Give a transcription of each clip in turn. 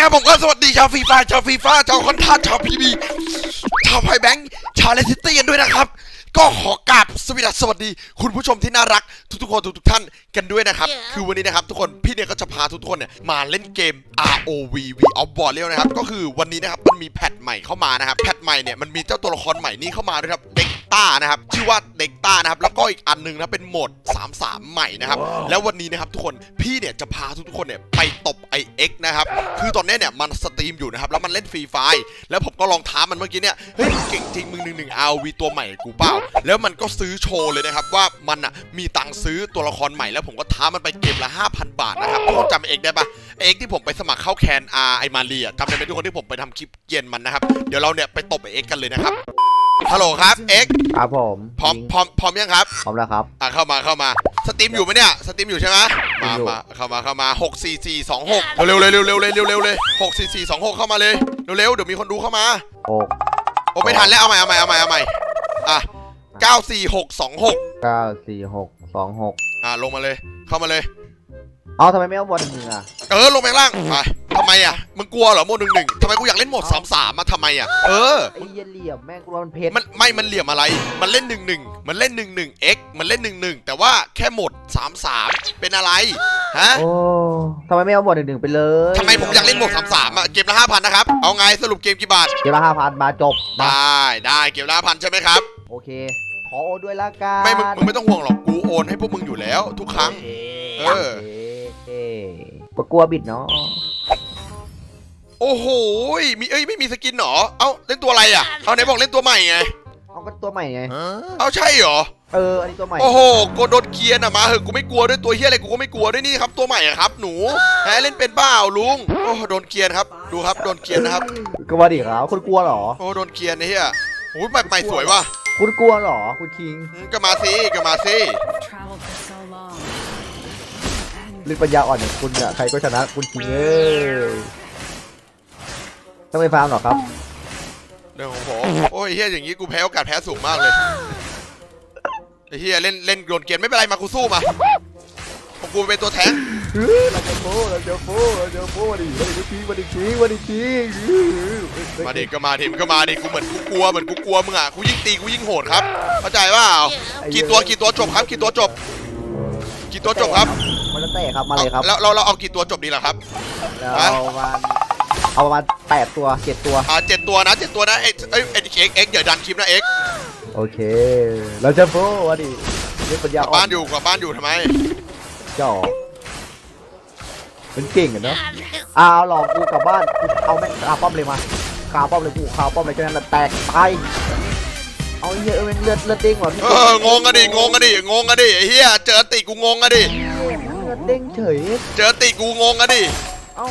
ครับผมก็สวัสดีชาวฟีฟ่าชาวฟีฟ่าชาวคอนทัสชาวพีบีชาวไพแบงค์ชาวเลสซิตี้กันด้วยนะครับ ก็ขอกราบสวัสดีสวัสดี คุณผู้ชมที่น่ารักทุกๆคนทุกๆท่านกันด้วยนะครับ คือวันนี้นะครับทุกคนพี่เนี่ยก็จะพาทุกๆคนเนี่ยมาเล่นเกม ROV V of War เรียนะครับก็คือวันนี้นะครับมันมีแพทใหม่เข้ามานะครับแพทใหม่เนี่ยมันมีเจ้าตัวละครใหม่นี้เข้ามาด้วยครับเด็ก ต้านะครับชื่อว่าเด็กต้านะครับแล้วก็อีกอันหนึงนะเป็นโหมด 33 ใหม่นะครับแล้ววันนี้นะครับทุกคนพี่เนี่ยจะพาทุกๆคนเนี่ยไปตบ IX นะครับคือตอนนี้เนี่ยมันสตรีมอยู่นะครับแล้วมันเล่นฟรีไฟล์แล้วผมก็ลองท้ามันเมื่อกี้เนี่ยเฮ้ยมึงเก่งจริงมึงหนึ่งหนึ่ง ROV ตัวใหม่กูเปล่าแล้วมันก็ซื้อโชว์เลยนะครับว่ามันอะมีตังค์ซื้อตัวละครใหม่แล้วผมก็ท้ามันไปเกมละ 5,000 บาทนะครับทุกคนจำเอกได้ปะเอกที่ผมไปสมัครเข้าแคนอาไอมาเรียจำได้ไหมทุกคนที่ผมไปทำคลิปเกียนมันนะครับเดี๋ยวเราเนี่ยไปตบไอเอกกันเลยนะครับ ฮัลโหลครับเอกครับผมพร้อมพร้อมพร้อมยังครับพร้อมแล้วครับอะเข้ามาเข้ามาสตรีมอยู่ไหมเนี่ยสตรีมอยู่ใช่ไหมมาอยู่มาเข้ามาเข้ามา6 4 4 2 6เร็วๆเลยเร็วๆเลยเร็วๆเลย6 4 4 2 6เข้ามาเลยเร็วๆเดี๋ยวมีคนดูเข้ามาหกโอ้ไม่ทันแล้วเอาใหม่เอาใหม่เอาใหม่เอาใหม่อะ94626เก้าสี่หกสองหกอะลงมาเลยเข้ามาเลย เอาทำไมไม่เอาบอลหนึ่งอะเออลงไปข้างล่างไปทำไมอะมึงกลัวเหรอโหมดหนึ่งหนึ่งทำไมกูอยากเล่นโหมดสามสามมาทำไมอะเออ ไอ้เหี้ยเหลี่ยมแม่งกูโดนเพชรมันไม่มันเหลี่ยมอะไร มันเล่นหนึ่งหนึ่งมันเล่นหนึ่งหนึ่ง x มันเล่นหนึ่งหนึ่งแต่ว่าแค่โหมดสามสามเป็นอะไรฮะโอ้ทำไมไม่เอาบอลหนึ่งหนึ่งไปเลยทำไมผมอยากเล่นโหมดสามสามอะเกมละห้าพันนะครับ เอาไงสรุปเกมกี่บาท เกมละห้าพันมาจบไดมา้ได้เกมละห้าพันใช่ไหมครับ โอเค ขอโอนด้วยละกันไม่มึงมึงไม่ต้องห่วงหรอกกูโอนให้พวกมึงอยู่แล้ว ทุกครั้ง เออ โอเค เอ๊ะปะกลัวบิดเนาะโอ้โหมีเอ้ยไม่มีสกินเหรอ เอ้าเล่นตัวอะไรอะ เอาไหนบอกเล่นตัวใหม่ไง เอาก็ตัวใหม่ไง เอาใช่เหรอ เออ อันนี้ตัวใหม่ โอ้โหโกโดนเกียร์น่ะมาเหอะกูไม่กลัวด้วยตัวเฮียอะไรกูก็ไม่กลัวด้วยนี่ครับตัวใหม่อะครับ หนูแฮเล่นเป็นเปล่าลุง โอ้โดนเกียร์ครับ ดูครับโดนเกียร์นะครับ ก็ว่าดิครับคุณกลัวเหรอ โอ้โดนเกียร์นะเฮียโอ้ยใหม่ใหม่สวยว่ะ คุณกลัวเหรอคุณคิงอืมก็มาสิก็มาสิ เล่นปัญญาอ่อนอย่างคุณอะใครก็ชนะคุณคิงเอ้ยต้องไปฟาร์มเหรอครับ เรื่องของผมโอ้ยเฮียอย่างงี้กูแพ้โอกาสแพ้สูงมากเลยไอ้เฮียเล่นเล่นโดนเกียร์ไม่เป็นไรมากูสู้มาของกูเป็นตัวแทงเราจะโป้เราจะโป้เราจะโป้มาดิมาดิคิงมาดิคิงมาดิคิงมาดิก็มาดิมันก็มาดิกูเหมือนกูกลัวเหมือนกูกลัวมึงอะกูยิ่งตีกูยิ่งโหดครับเข้าใจเปล่ากี่ตัวกี่ตัวจบครับกี่ตัวจบกี่ตัวจบครับ มันจะแตกครับมาเลยครับแล้วเราเราเอากี่ตัวจบดีล่ะครับแล้วเอาประมาณเอาประมาณแปดตัวเจ็ดตัวอ่าเจ็ดตัวนะเจ็ดตัวนะเอ็กเอ้ยเอ็กเอ็กเอ็กอย่าดันคลิปนะเอ็กโอเค เราจะโป้มาดิเล่นปัญกญาลับอ่อบ้านนอยู่กลับบ้านอยู่ทำไมจ่อเป็นเก่งอะเนาะเอาหลอกกูกลับบ้านกูเอาแม่งคาป้อมเลยมาคาป้อมเลยกูคาป้อมเลยแค่นั้นแหละแตกตายเอาเหี้ยอะเเลือดเลือดเด้งว่ะพี่เอองงกันดิงงกันดิงงกันดิไอ้เหี้ยเจอติกูงงกันดิ เลือดเด้งเฉย เจอติกูงงกันดิเอ้า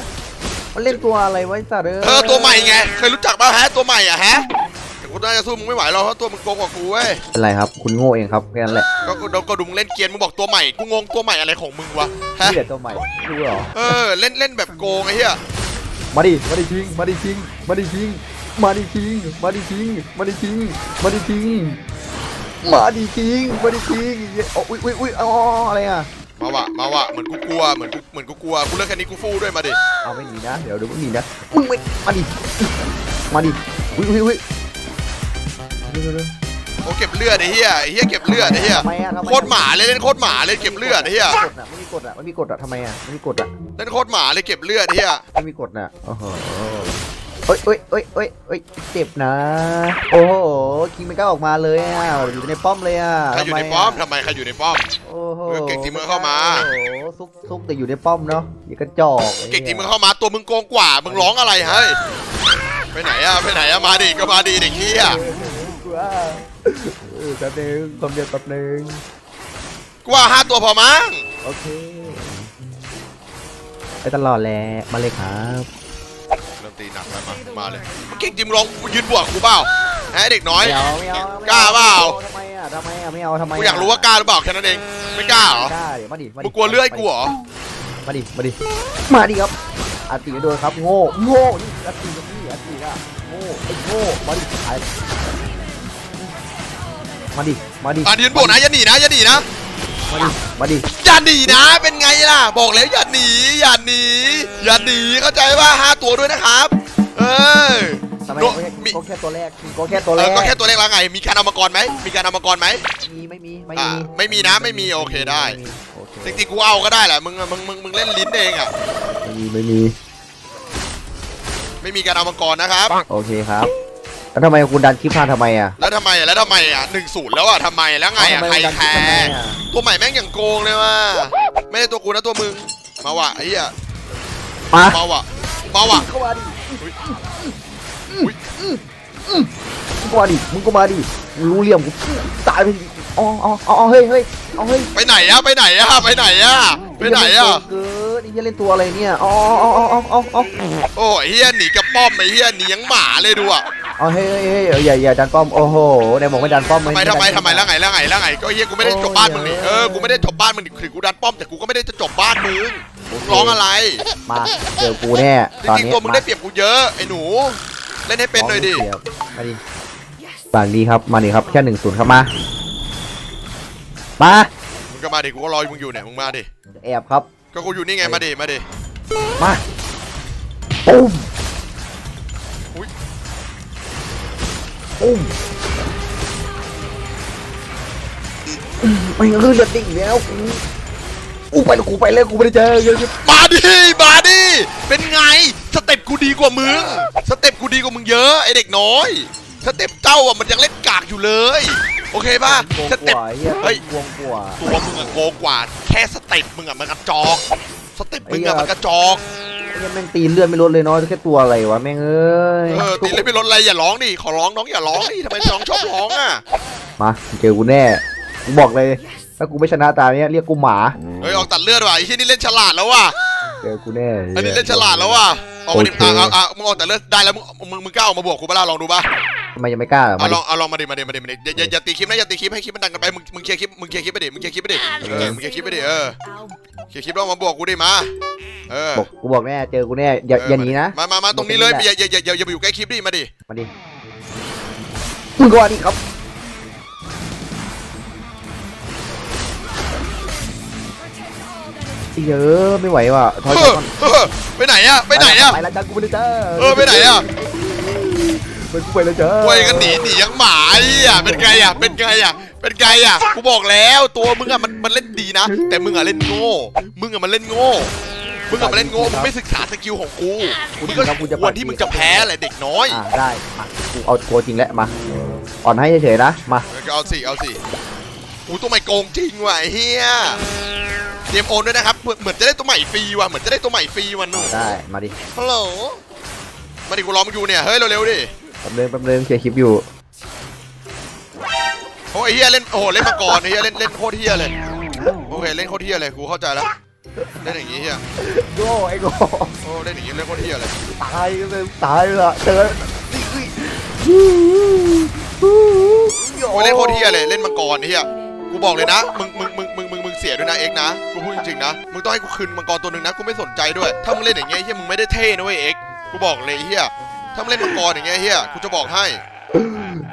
มันเล่นตัวอะไรไว้สัตว์เอ้ยเออตัวใหม่ไงเคยรู้จักป่ะฮะตัวใหม่อะฮะแต่กูน่าจะสู้มึงไม่ไหวหรอกเพราะตัวมึงโกงกว่ากูเว้ยเป็นไรครับ คุณโง่เองครับแค่นั้นแหละก็ก็ก็ดูมึงเล่นเกียร์มึงบอกตัวใหม่กูงงตัวใหม่อะไรของมึงวะฮะนี่แหละตัวใหม่รู้เหรอเออเล่นเล่นแบบโกงไอ้เหี้ยมาดิมาดิชิง มาดิชิง มาดิชิง มาดิชิง มาดิชิง มาดิชิง มาดิชิง มาดิชิง มาดิชิง โอ้อุ้ยอุ้ยอุ้ยอ๋ออะไรอะ มาวะมาวะเหมือนกูกลัวเหมือนกูเหมือนกูกลัวกูเลือกแค่นี้กูฟู่ด้วยมาดิเอาไม่หนีนะ เดี๋ยวเดี๋ยวไม่หนีนะมึงไม่มาดิมาดิอุ้ยอุ้ยอุ้ยเร็วเร็วเร็วโอ้เก็บเลือดไอ้เหี้ยไอ้เหี้ยเก็บเลือดไอ้เหี้ยทำไมอะทำไมโคตรหมาเลยเล่นโคตรหมาเลยเก็บเลือดไอ้เหี้ยกดอะไม่มีกดอะไม่มีกดอะทำไมอะไม่มีกดอะเล่นโคตรหมาเลยเก็บเลือดไอ้เหี้ยไม่มีกดอะโอ้โห เอ้ยเอ้ยเอ้ยเอ้ยเอ้ยเจ็บนะ โอ้โหคิงไม่กล้าออกมาเลยอะอยู่ในป้อมเลยอะใครอยู่ในทำะป้อมทำไมใครอยู่ในป้อม โอ้โหเออเก่งที่มึงเข้ามาโอ้โหซุกซุกแต่อยู่ในป้อมเนาะอย่ากระจอก เก่งจริงมึงเข้ามาตัวมึงโกงกว่ามึงร้องอะไรเฮ้ยไปไหนอะไปไหนอะมาดิก็มาดิเด็กเหี้ยกลัวเออแป๊บนึงความเดียวแป๊บนึงกูว่าห้าตัวพอมั้งโอเคไปตลอดแหละมาเลยครับเริ่ม ตีหนักแล้วมา มาเลยเก่งจริงมึงลองยืนบวกกูเปล่าฮะเด็กน้อยไม่เอาไม่เอาไม่กล้าเปล่า ทำไมอะทำไมอะไม่เอาทำไมกูอยากรู้ว่ากล้าหรือเปล่าแค่นั้นเอง ไม่กล้าเหรอ กล้าเดี๋ยวมาดิมาดิมึงกลัวเลื่อยกูเหรอ มาดิมาดิมาดิครับอาติโดนครับโง่โง่นี่อาติกับนี่อาติอะโง่ไอ้โง่มาดิตายมาดิมาดิ อะยืนบวกนะอย่าหนีนะอย่าหนีนะ มาดิมาดิอย่าหนีนะ เป็นไงล่ะ บอกแล้วอย่าหนี อย่าหนี อย่าหนี เข้าใจว่าห้าตัวด้วยนะครับ เออ ทำไมโดก็แค่มี ก็แค่ตัวแรกก็แค่ตัวเอแรอกก็แค่ตัวเล็กแล้วไง มีการเอามากรไหม มีการเอามากรไหม มีไม่มีไม่อ่ามีไม่มีนะไม่มีโอเคได้ ม่มีโอเคจริงๆกูเอาก็ได้แหละ มึงอะมึง มึง มึงเล่นลิ้นเองอะ ไม่มีไม่มีไม่มีการเอามากรนะครับ โอเคครับ แล้วทำไมคุณดันคลิปพลาดทำไมอะแล้วทำไมอะแล้วทำไมอะหนึ่งศูนย์แล้วอะทำไมแล้วไงอะทำใครคุณดันแคลิปทำไมร์อะตัวใหม่แม่งอย่างโกงเลยว่ะไม่ได้ตัวกูนะตัวมึงมาว่ะไอ้เหี้ยมามาว่ะมาว่ะเข้ามาดิอุ๊ยมึงก็มาดิมึงก็มาดิมึงรู้เหลี่ยมกูตายไปดิอ๋ออ๋ออ๋อเฮ้ยเฮ้ยเอาเฮ้ยไปไหนอะไปไหนอะไปไหนอะไปไหนอะเกิดนี่จะเล่นตัวอะไรเนี่ยอ๋ออ๋ออ๋ออ๋ออ๋ออ๋อโอ้ยเฮียหนีกับป้อมไอ้เฮียหนียังหมาเลยดูอะ เอาเฮ้ยเฮ้ยเฮ้ยอย่าอย่าดันป้อมโอ้โหไหนบอกไม่ดันป้อมทำไมทำไมทำไมแล้วไงแล้วไงแล้วไงก็เฮียกูไม่ได้จบบ้านมึงนี่เออกูไม่ได้จบบ้านมึงนี่คือกูดันป้อมแต่กูก็ไม่ได้จะจบบ้านมึงมึงร้องอะไรมาเจอกูแน่จตอนริงนี้ๆตัวมึงได้เปรียบกูเยอะไอ้หนูเล่นให้เป็นหน่อยดิมาดิบางดีครับมาดิครับแค่หนึ่งศูนย์ครับมามามึงก็มาดิกูก็รอมึงอยู่เนี่ยมึงมาดิแอบครับก็กูอยู่นี่ไงมาดิมาดิมาปุ้ม อืมไม่งั้นคือเลือดดิ่งแล้วกูกูไปแล้วกูไปแล้วกูไม่ได้เจอเยอะมาดิมาดิเป็นไงสเต็ปกูดีกว่ามึงสเต็ปกูดีกว่ามึงเยอะไอเด็กน้อยสเต็ปเจ้าอะมันยังเล่นกากอยู่เลย โอเคป่ะโกงสกเต็ปว่าเฮียเฮ้ยโกงกว่าตัวมึงอะโกงกว่า แค่สเต็ปมึงอะมันกระจอก สเต็ปมึงไอ้เหี้อะยมันกระจอก เฮียแม่งตีเลือดไม่ลดเลยเนาะแค่ตัวอะไรวะแม่งเอ้ยเออตีเล่นไม่ลดอะไรอย่าร้องดิขอร้องน้องอย่าร้องดิทำไมน้องชอบร้องอะมาเจอกูแน่กูบอกเลยถ้ากูไม่ชนะตาเนี้ยเรียกกูหมาเฮ้ยออกตัดเลือดว่ะไอ้ที่นี่เล่นฉลาดแล้วว่ะเจอกูแน่อันนี้เล่นฉลาดแล้วว่ะออกมาดิโอเคอะอะอะมึงออกตัดเลือดได้แล้วมึงมึงมึงกล้าออกมาบวกกูปะล่ะลองดูป่ะ ทำไมยังไม่กล้าเหรอเอามาลดิองเอาลองมาดิมาดิมาดิมาดิอย่าอย่าอย่าตีคลิปนะอย่าตีคลิปให้คลิปมันดังกันไปมึงมึงเคลียร์คลิปมึงเคลียร์คลิปไปดิมึงเคลียร์คลิปไปดิเออมึงเคลียร์คลิปไปดิเออ I'll เคลียร์คลิปแล้วมาบวกกูดิมาเออบอกกูบอกแน่เจอกูแน่อย่าอย่าหนีนะมามามาตรงนี้เลยบอกอแค่ย่านี้แหละอย่าอย่าอย่าอย่าไปอยู่ใกล้คลิปดิมาดิมาดิมึงก็มาดิครับเยอะไม่ไหวว่ะถอยเอก่ออน เออไปไหนอะไปไหนอะไปแล้วจ้ากูไม่ได้เจอเออไปไหนอะ ไปกูไปแล้วจ้าเว้ยกันหนีหนียังหมาไอ้อะเป็นไงอะเป็นไงอะเป็นไงอะกูบอกแล้วตัวมึงอะมันมันเล่นดีนะ แต่มึงอะเล่นโง่มึงอะมันเล่นโง่มึงอะมันเล่นโง่มึงไม่ศึกษาสกิลของกูมึงก็ควรที่มึงจะแพ้แหละเด็กน้อยอ่าได้มากูเอาตัวจริงแล้วมาอ่อนให้เฉยๆนะมาก็เอาสิเอาสิอูตัวใหม่โกงจริงว่ะไอ้เฮียเตรียมโอนด้วยนะครับเหมือนเหมือนจะได้ตัวใหม่ฟรีว่ะเหมือนจะได้ตัวใหม่ฟรีว่ะหนูได้มาดิฮัลโหลมาดิกูรอมึงอยู่เนี่ยเฮ้ยเร็วๆดิแป๊บนึงแป๊บนึงเคลียร์คลิปอยู่ โอ้ยไอ้เฮียเล่นโอ้โหเล่นมาก่อนไอ้เฮียเล่นเล่นโคตรเฮียเลยโอเคเล่นโคตรเฮียเลยกูเข้าใจแล้วเล่นอย่างงี้เฮียโง่ไอ้โง่โอ้เล่นอย่างงี้เล่นโคตรเฮียเลยตายเลยตายเลยเจอโอ้ยเล่นโคตรเฮียเลยเล่นมาก่อนไอ้เฮียกูบอกเลยนะมึงมึงมึงมึงมึงมึงเสียด้วยนะเอ็กนะกูพูดจริงๆนะมึงต้องให้กูคืนมังกรตัวหนึ่งนะกูไม่สนใจด้วย ถ้ามึงเล่นอย่างเงี้ยเฮียมึงไม่ได้เท่นะเว้ยเอ็กกูบอกเลยไอ้เฮีย ถ้ามึงเล่นมังกรอย่างเงี้ยเฮียกูจะบอกให้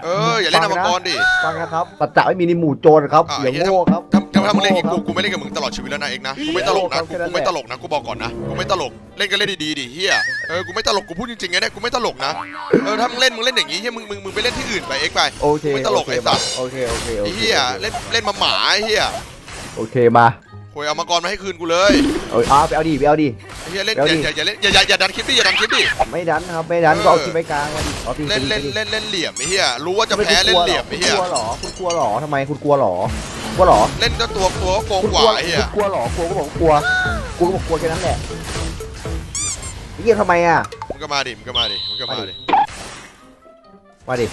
เอออย่าเล่นมังกรดิ ฟังนะครับปัจจัยไม่มีในหมู่โจรครับอ่าอย่าเหี้ยโง่ครับถ้าถ้าถ้ามึงเล่นอย่างงี้โง่กูครับกูไม่เล่นกับมึงตลอดชีวิตแล้วนะเอ็กนะกูไม่ตลกนะโง่ครับกูแค่นั้นกูไม่แหละตลกนะกูบอกก่อนนะกูไม่ตลกเล่นกันเล่นดีๆดิเฮียเออกูไม่ตลกกูพูดจริงๆไงเนี่ยกูไม่ตลกนะเออถ้ามึงเล่นมึงเล่นอย่างงี้เฮียมึงมึงมึงไปเล่นที่อื่นไปเอ็กไป โอเคไม่ตลกโอเคไอ้สัตว์ โอเคโอเคโอไอ้เคเฮียเล่นเล่นมาหมาไอ้เฮียโอเคมา โวยเอามังกรมาให้คืนกูเลยเอาเอาไปเอาดิไปเอาดิ ไอ้เฮียเล่นเดี๋ยวอย่าดิอย่าอย่าเล่นอย่าอย่าอย่าดันคลิปดิอย่าดันคลิปดิ ไม่ดันครับไม่ดันก็เอาที่ไปกลางมาดิเอาที่เล่นเล่นไปดิเล่นเล่นเหลี่ยมไอ้เฮียรู้ว่าจะไม่แพ้คุณเล่นกวเหลี่ยมคุไอ้ณเฮียกลัวเหรอคุณกลัวเหรอทำไมคุณกลัวเหรอกลัวเหรอเล่นก็ตัวตัวโกงคุณกกลัว่าไอ้เฮียคุณกลัวเหรอกลัวก็บอกกลัวกลัวก็บอกกลัวแค่นั้นแหละเงียบทำไมอะมึงก็มาดิมึงก็มาดิมึงก็มาดิมาดิ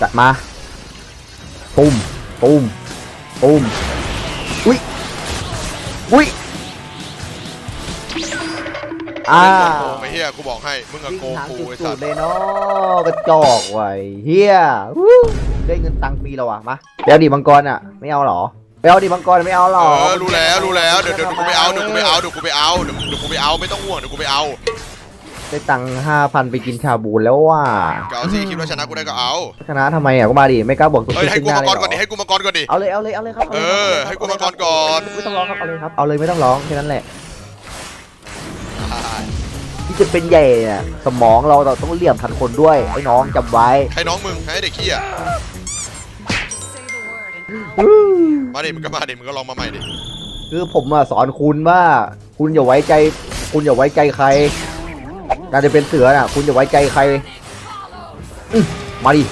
จัดมาปุ้มปุ้ม ปุ้มอุ้ยอุ้ยอ่าเล่นโกงไอ้เฮียกูบอกให้ มึงอะวิ่งโกงทางกูจุดไอ้สูสัดตว์เลยเนาะกระจอกไว้เฮียวู้ได้เงินตังค์ฟรีแล้วอะมาไปเอาดิมังกรอะ ไม่เอาเหรอไปเอาดิมังกรไม่เอาหรอเออรู้แล้วรู้แล้วเดี๋ยวเดี๋ยวกูไปเอาเดี๋ยวกูไปเอาเดี๋ยวกูไปเอาเดี๋ยวเดี๋ยวกูไปเอาไม่ต้องห่วงเดี๋ยวกูไปเอา ได้ตังค์ห้าพันไปกินชาบูแล้วว่าก็เอาสิคิดว่าชนะกูได้ก็เอาชนะทำไมอะก็มาดิไม่กล้าบอกตัวเอ้ยให้กูขึ้มาก่อนเลยก่อนดิให้กูมาก่อนก่อนดิเอาเลยเอาเลยเอาเลยครับาลยเออให้กูมาก่อนก่อนไม่ต้องร้องครับเอาเลยครับเอาเลยไม่ต้องร้องแค่นั้นแหละที่จะเป็นใหญ่เนี่ยสมองเราเราต้องเหลี่ยมทันคนด้วยไอ้น้องจำไว้ให้น้องมึงให้เด็กขี้อะ Say the word and I'll มาดิมึงก็มาดิมึงก็ลองมาใหม่ดิคือผมอะสอนคุณว่าคุณอย่าไว้ใจ คุณอย่าไว้ใจใคร การจะเป็นเสือน่ะ คุณอย่าไว้ใจใครอื้อมาดิ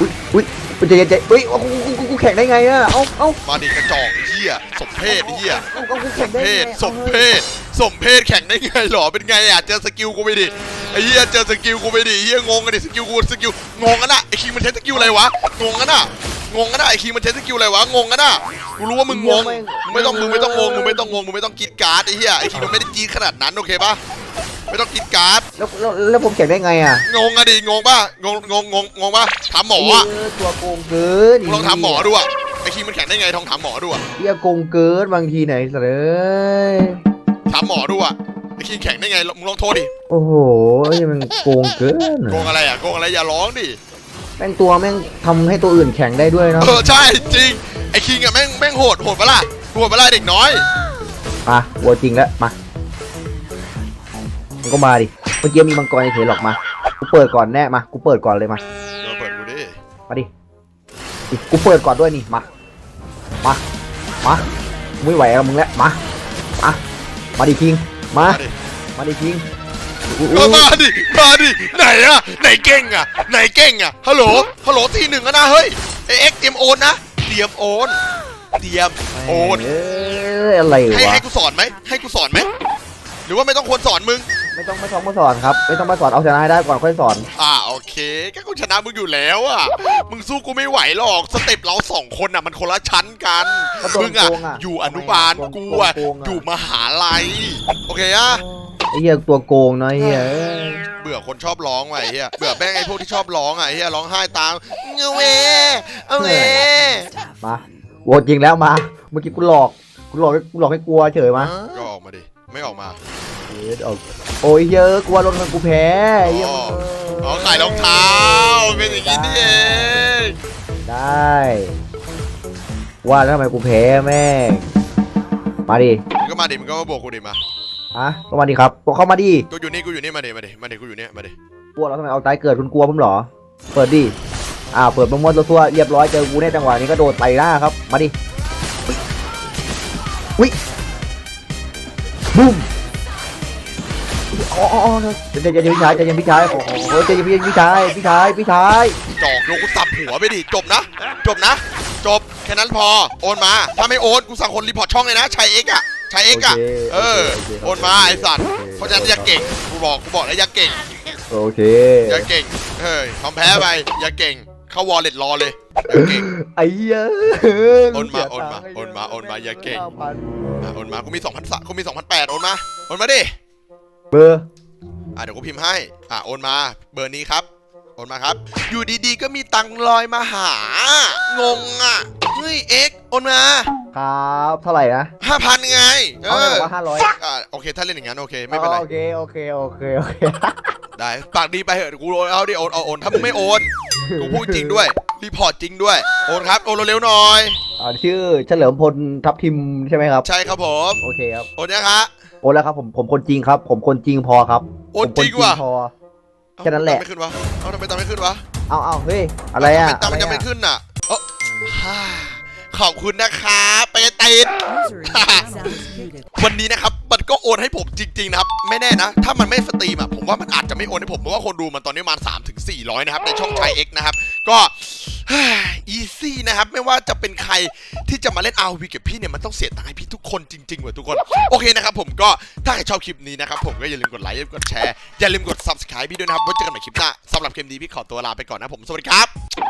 อุ้ยอุ้ยคุณใจเย็นใจเฮ้ยเอากูกูกูกูแข่งได้ไงอะเอ้าเอ้ามาดิกระจอกไอ้เหี้ยสมเพศไอ้เหี้ยเอาเอากูสแข่งมได้เพไงศสมเพศสมเพศแข่งได้ไงหรอเป็นไงอะเจอสกิลกูไปดิไอ้เหี้ยเจอสกิลกูไปดิเหี้ยงงกันดิสกิลกูสกิลงงกันอะไอ้คิงมันใช้สกิลอะไรวะงงกันอะ งงกันอะไอ้คิงมันใช้สกิลอะไรวะงงกันอะกูรู้ว่ามึงงงมึงไม่ต้องมึงไม่ต้องงงมึงไม่ต้องงงมึงไม่ต้องกรีดการ์ดไอ้เหี้ยไอ้คิงมันไม่ได้กรีดขนาดนั้นโอเคปะไม่ต้องกรีดการ์ดแล้วแล้วแล้วผมแข่งได้ไงอะงงอะดิงงป่ะงงงงงงงงป่ะถามหมออะเอตัวโกงเกินมึงลองถามหมอดูอะไอ้คิงมันแข่งได้ไงทองถามหมอดูอะเฮียโกงเกินบางทีไหนสเลยถามหมอดูอะไอ้คิงแข่งได้ไงมึงลองโทษดิโอ้โหเฮ้ยมันโกงเกินโกงอะไรอะโกงอะไรอย่าร้องดิ แม่งตัวแม่งทำให้ตัวอื่นแข่งได้ด้วยเนาะเออใช่จริงไอ้คิงอะแม่งแม่งโหดโหดปะล่ะโหดปะล่ะเด็กน้อยมาวัวจริงแล้วมามันก็มาดิเมื่อกี้มีมังกรเฉยๆหรอกมากูเปิดก่อนแน่มากูเปิดก่อนเลยมาเดี๋ยวเปิดกูดิมาดิดิกูเปิดก่อนด้วยนี่มามามาไม่ไหวกับมึงแล้วมามามาดิคิงมามาดิมาดิคิงอู้ เออมาดิ มาดิ ไหนอะไหนเก่งอะไหนเก่งอะฮัลโหล ฮัลโหลทีหนึ่งอะนะเฮ้ยไอเอ็กเตรียมโอนนะเตรียมโอนเตรียมโอนเอ้ยอะไรให้วะให้กูสอนไหม ให้กูสอนไหม หรือว่าไม่ต้องควรสอนมึง ไม่ต้องไม่ต้องมาสอนครับ ไม่ต้องมาสอนเอาชนะให้ได้ก่อนค่อยสอน อ่าโอเคก็กูชนะมึงอยู่แล้วอะ มึงสู้กูไม่ไหวหรอก สเต็ปเราสองคนอะมันคนละชั้นกันก็โดนมึงอะโกงอะอยู่อนุบาลโดนกูอะโกงอะอยู่มหาลัย โอเคอะ ไอ้เหี้ยตัวโกงเนาะไอ้เหี้ยเอ้ยเบื่อคนชอบร้องว่ะไอ้เหี้ยเบื่อแม่งไอ้พวกที่ชอบร้องอะไอ้เหี้ยร้องไห้ตามเงเวเอาเว stuff. มาโหวตจริงแล้วมา เมื่อกี้กูหลอกกูหลอกให้กูหลอกให้กลัวเฉยมาก็ออกมาดิ ไม่ออกมาเอ็ดออกโอ้ยเยอะกลัวลงกันกูแพ้ไอ้เหี้ยอ๋ออ๋อขายรองเท้าเป็นอย่างนี้นี่เองได้ ว่าแล้วทำไมกูแพ้แม่งมาดิ มึงก็มาดิมึงก็มาบวกกูดิมา อะก็มาดิครับก็เข้ามาดิกูอยู่นี่กูอยู่นี่มาดิมาดิมาดิกูอยู่นี่มาดิกลัวเราทำไมเอาตายเกิดคุณกลัวผมเหรอ เปิดดิอ่าเปิดมามวนตัวๆเรียบร้อยเจอกูแน่จังหวะนี้ก็โดดไปหน้าครับ มาดิวิบุ้มอ๋ออ๋ออ๋อใจเย็นพี่ชายใจเย็นพี่ชายโอ้โหใจเย็นพี่พี่ชายพี่ชายพี่ชายจอกโยกูสับหัวไปดิจบนะ จบนะ จบแค่นั้นพอโอนมาถ้าไม่โอนกูสั่งคนรีพอร์ตช่องเลยนะชายเอ็กอะ ชายเอ็กอะโคเออโคโอนมาไอสัตว์เพราะฉะนั้นอย่าเก่งกูบอกกูบอกแล้วอย่าเก่งโอเคอย่าเก่งเฮ้ยทำแพ้ไปอย่าเก่งเข้าวอลเล็ตรอเลยอย่าเก่งไอ้เหี้ยโอนมาโอนมาโอนมาโอนมาอย่าเก่งอะโอนมากูมี2,000สกูมี2,008โอนมาโอนมาดิเบอร์อะเดี๋ยวกูพิมพ์ให้อะโอนมา เบอร์นี้ครับโอนมาครับ อยู่ดีๆก็มีตังค์ลอยมาหางงอะเฮ้ยเอ็กโอนมาครับเท่าไหร่นะห้าพันไง เอเอาเลยอบอกว่าห้าร้อยอะโอเคถ้าเล่นอย่างนั้นโอเคไม่เป็นไร โอเคโอเคโอเคโอเคได้ปากดีไปเถอะเดี๋ยวกูโอนเอาดิโอนเอาโอนถ้ามึงไม่โอนกูพูดจริงด้วยรีพอร์ตจริงด้วยโอนครับโอนเร็วๆหน่อย อ่าชื่อเฉลิมพลทับทิมใช่ไหมครับ ใช่ครับผมโอเคครับโอนยังฮะ โอนแล้วครับผมผมคนจริงครับ ผมคนจริงพอครับโอนผมคจริงว่ะ พอเอ้าแค่นั้นแหละทำไมไม่ขึ้นวะเอ้าทำไมตังค์ไม่ขึ้นวะเอาเอาเฮ้ย อะไรอะทำไมตังค์มันยังไม่ขึ้นอะเอ้า ฮ่าขอบคุณนะครับไปติด User in your sound is muted. วันนี้นะครับมันก็โอนให้ผมจริงๆนะครับ ไม่แน่นะ ถ้ามันไม่สตรีมอะผมว่ามันอาจจะไม่โอนให้ผม เพราะว่าคนดูมันตอนนี้ประมาณ3ถึง400 นะครับ ในช่องชาย X นะครับ ก็อีซี่นะครับ ไม่ว่าจะเป็นใครที่จะมาเล่น RV กับพี่เนี่ย มันต้องเสียตังค์ให้พี่ทุกคนจริงๆเว้ยทุกคน โอเคนะครับผมก็ถ้าใครชอบคลิปนี้นะครับ ผมก็อย่าลืมกดไลค์อย่าลืมกดแชร์อย่าลืมกด subscribe พี่ด้วยนะครับไว้เจอกันใหม่คลิปหน้าสำหรับเกมนี้พี่ขอตัวลาไปก่อนนะผมสวัสดีครับ